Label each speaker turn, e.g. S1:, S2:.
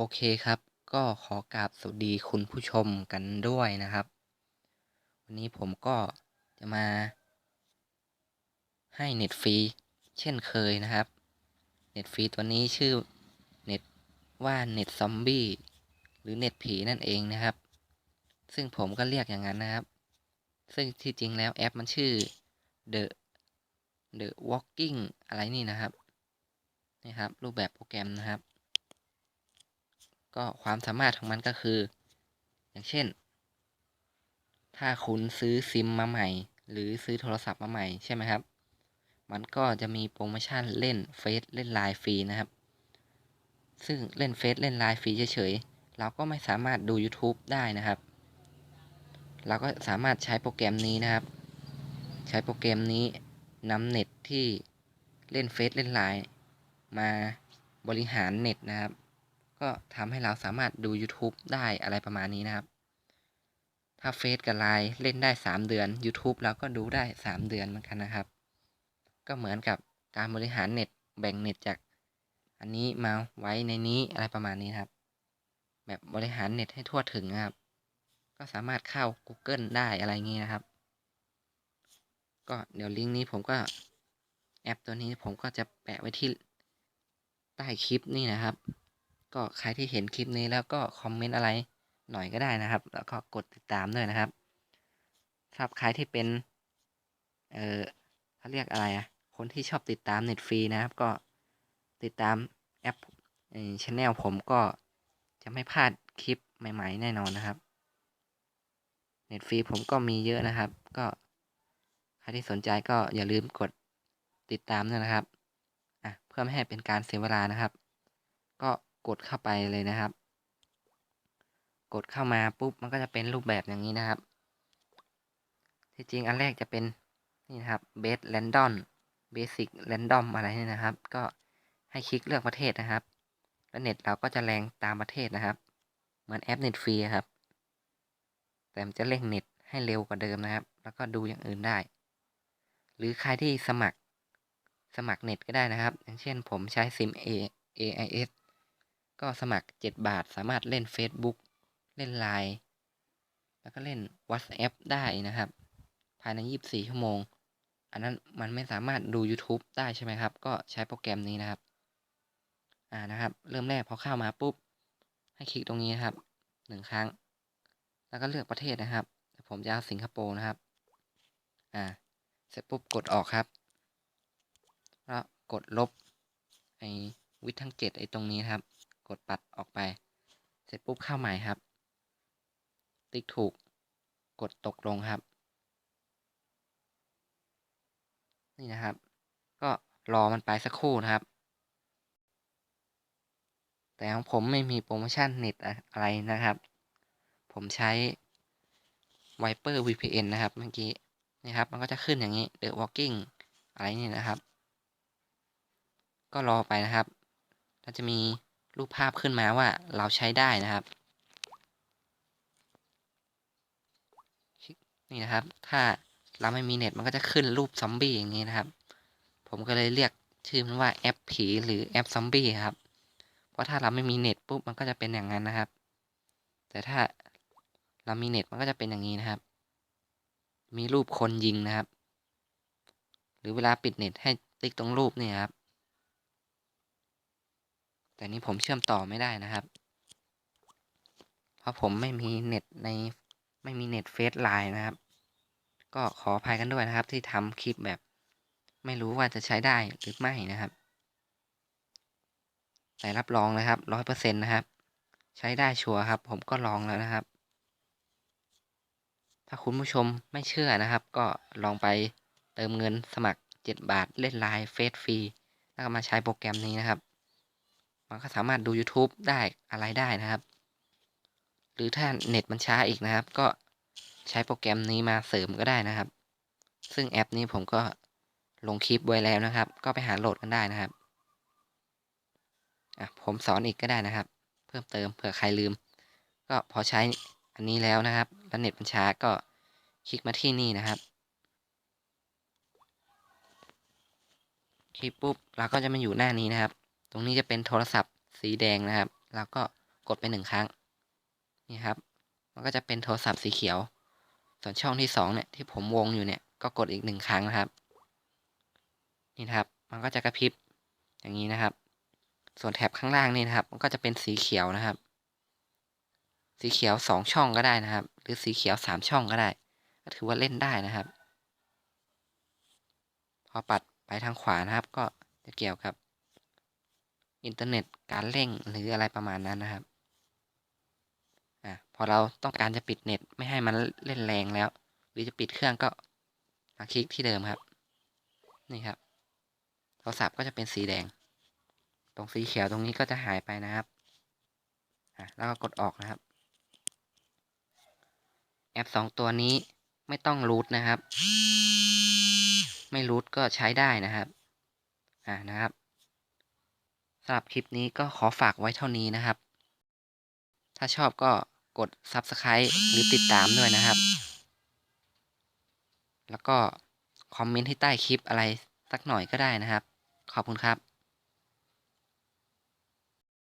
S1: โอเคครับ ก็ขอกราบสวัสดีคุณผู้ชมกันด้วยนะครับ วันนี้ผมก็จะมา ให้เน็ตฟรีเช่นเคยนะครับเน็ตฟรีตัวนี้ชื่อเน็ตว่าเน็ตซอมบี้หรือเน็ตผีนั่นเองนะครับ ซึ่งผมก็เรียกอย่างนั้นนะครับ ซึ่งที่จริงแล้วแอปมันชื่อ The The Walking อะไรนี่นะครับนี่ครับ รูปแบบโปรแกรมนะครับ ก็ความสามารถของมันก็คือ อย่างเช่น ถ้าคุณซื้อซิมมาใหม่ หรือซื้อโทรศัพท์มาใหม่ใช่ไหมครับ มันก็จะมีโปรโมชั่นเล่นเฟซเล่นไลน์ฟรีนะครับ ซึ่งเล่นเฟซเล่นไลน์ฟรีเฉยๆ เราก็ไม่สามารถดู YouTube ได้นะครับ เราก็สามารถใช้โปรแกรมนี้นะครับ ใช้โปรแกรมนี้นำเน็ตที่เล่นเฟซเล่นไลน์มาบริหารเน็ตนะครับ ก็ทำให้เราสามารถดู YouTube ได้อะไรประมาณนี้นะครับ ถ้าเฟซกับไลน์เล่นได้ 3 เดือน YouTube เราก็ดูได้ 3 เดือนเหมือนกันนะครับ ก็เหมือนกับการบริหารเน็ตแบ่งเน็ตจาก อันนี้มาไว้ในนี้อะไรประมาณนี้ครับ แบบบริหารเน็ตให้ทั่วถึงนะครับ ก็สามารถเข้า Google ได้อะไรงี้นะครับ ก็เดี๋ยวลิงก์นี้ผมก็แอปตัวนี้ผมก็จะแปะไว้ที่ใต้คลิปนี่นะครับ ก็ใครที่เห็นคลิปนี้แล้วก็คอมเมนต์อะไรหน่อยก็ได้นะครับ แล้วก็กดติดตามด้วยนะครับสำหรับใครที่เป็น เออเขาเรียกอะไรอะคนที่ชอบติดตามเน็ตฟรีนะครับ ก็ติดตามแอปชแนลผมก็จะไม่พลาดคลิปใหม่ ๆ แน่นอนนะครับเน็ตฟรีผมก็มีเยอะนะครับ ก็ใครที่สนใจก็อย่าลืมกดติดตามด้วยนะครับ อะ เพื่อไม่ให้เป็นการเสียเวลานะครับ ก็ กดเข้าไปเลยนะครับ กดเข้ามาปุ๊บมันก็จะเป็นรูปแบบอย่างนี้นะครับ ที่จริงอันแรกจะเป็นนี่นะครับ base random basic random อะไรนี่นะครับ ก็ให้คลิกเลือกประเทศนะครับ แล้วเน็ตเราก็จะแรงตามประเทศนะครับ เหมือนแอปเน็ตฟรีครับ แต่มันจะเร่งเน็ตให้เร็วกว่าเดิมนะครับ แล้วก็ดูอย่างอื่นได้ หรือใครที่สมัครสมัครเน็ตก็ได้นะครับ อย่างเช่นผมใช้ซิม A AIS ก็สมัคร 7 บาทสามารถเล่น Facebook เล่น Line แล้วก็เล่น WhatsApp ได้นะครับ ภายใน 24 ชั่วโมง อันนั้นมันไม่สามารถดู YouTube ได้ใช่ไหมครับ ก็ใช้โปรแกรมนี้นะครับ อ่านะครับ เริ่มแรกพอเข้ามาปุ๊บ ให้คลิกตรงนี้นะครับหนึ่งครั้ง แล้วก็เลือกประเทศนะครับ ผมจะเอาสิงคโปร์นะครับ อ่า เสร็จปุ๊บกดออกครับ แล้วกดลบไอ้วิททั้งเจ็ดไอ้ตรงนี้ครับ กดปัดออกไป เสร็จปุ๊บเข้าใหม่ครับ ติ๊กถูก กดตกลงครับ นี่นะครับ ก็รอมันไปสักครู่นะครับ แต่ของผมไม่มีโปรโมชั่นเน็ตอะไรนะครับ ผมใช้ Viper VPN นะครับเมื่อกี้นี่ครับ มันก็จะขึ้นอย่างนี้ The Walking อะไรนี่นะครับ ก็รอไปนะครับ ก็จะมี รูปภาพขึ้นมาว่าเราใช้ได้นะครับ นี่นะครับ ถ้าเราไม่มีเน็ตมันก็จะขึ้นรูปซอมบี้อย่างนี้นะครับ ผมก็เลยเรียกชื่อมันว่าแอปผีหรือแอปซอมบี้ครับ เพราะถ้าเราไม่มีเน็ตปุ๊บมันก็จะเป็นอย่างนั้นนะครับ แต่ถ้าเรามีเน็ตมันก็จะเป็นอย่างนี้นะครับ มีรูปคนยิงนะครับ หรือเวลาปิดเน็ตให้ติ๊กตรงรูปนี่ครับ แต่นี้ผมเชื่อมต่อไม่ได้นะครับ เพราะผมไม่มีเน็ตในไม่มีเน็ตเฟซไลน์นะครับ ก็ขออภัยกันด้วยนะครับ ที่ทำคลิปแบบ ไม่รู้ว่าจะใช้ได้หรือไม่นะครับ แต่รับรองนะครับร้อยเปอร์เซ็นต์นะครับ ใช้ได้ชัวร์ครับ ผมก็ลองแล้วนะครับ ถ้าคุณผู้ชมไม่เชื่อนะครับ ก็ลองไปเติมเงินสมัคร 7 บาทเล่นไลน์เฟซฟรีแล้วก็มาใช้โปรแกรมนี้นะครับ มันก็สามารถดู YouTube ได้อะไรได้นะครับ หรือถ้าเน็ตมันช้าอีกนะครับ ก็ใช้โปรแกรมนี้มาเสริมก็ได้นะครับ ซึ่งแอปนี้ผมก็ลงคลิปไว้แล้วนะครับ ก็ไปหาโหลดกันได้นะครับอะผมสอนอีกก็ได้นะครับ เพิ่มเติมเผื่อใครลืม ก็พอใช้อันนี้แล้วนะครับ แล้วเน็ตมันช้าก็คลิกมาที่นี่นะครับคลิกปุ๊บเราก็จะมาอยู่หน้านี้นะครับ ตรงนี้จะเป็นโทรศัพท์สีแดงนะครับ แล้วก็กดไปหนึ่งครั้ง นี่ครับ มันก็จะเป็นโทรศัพท์สีเขียว ส่วนช่องที่สองเนี่ยที่ผมวงอยู่เนี่ยก็กดอีกหนึ่งครั้งนะครับ นี่นะครับ มันก็จะกระพริบอย่างนี้นะครับ ส่วนแถบข้างล่างนี่นะครับ มันก็จะเป็นสีเขียวนะครับ สีเขียวสองช่องก็ได้นะครับ หรือสีเขียวสามช่องก็ได้ก็ถือว่าเล่นได้นะครับ พอปัดไปทางขวานะครับ ก็จะเกี่ยวกับ อินเทอร์เน็ตการเร่งหรืออะไรประมาณนั้นนะครับอะพอเราต้องการจะปิดเน็ตไม่ให้มันเล่นแรงแล้ว หรือจะปิดเครื่องก็มาคลิกที่เดิมครับ นี่ครับโทรศัพท์ก็จะเป็นสีแดง ตรงสีเขียวตรงนี้ก็จะหายไปนะครับอะแล้วก็กดออกนะครับ แอปสองตัวนี้ไม่ต้องรูทนะครับ ไม่รูทก็ใช้ได้นะครับ อ่านะครับำหรับคลิปนี้ก็ขอฝากไว้เท่านี้นะครับ ถ้าชอบก็กด Subscribe หรือติดตามด้วยนะครับ แล้วก็คอมเมนต์ที่ใต้คลิปอะไรสักหน่อยก็ได้นะครับ ขอบคุณครับ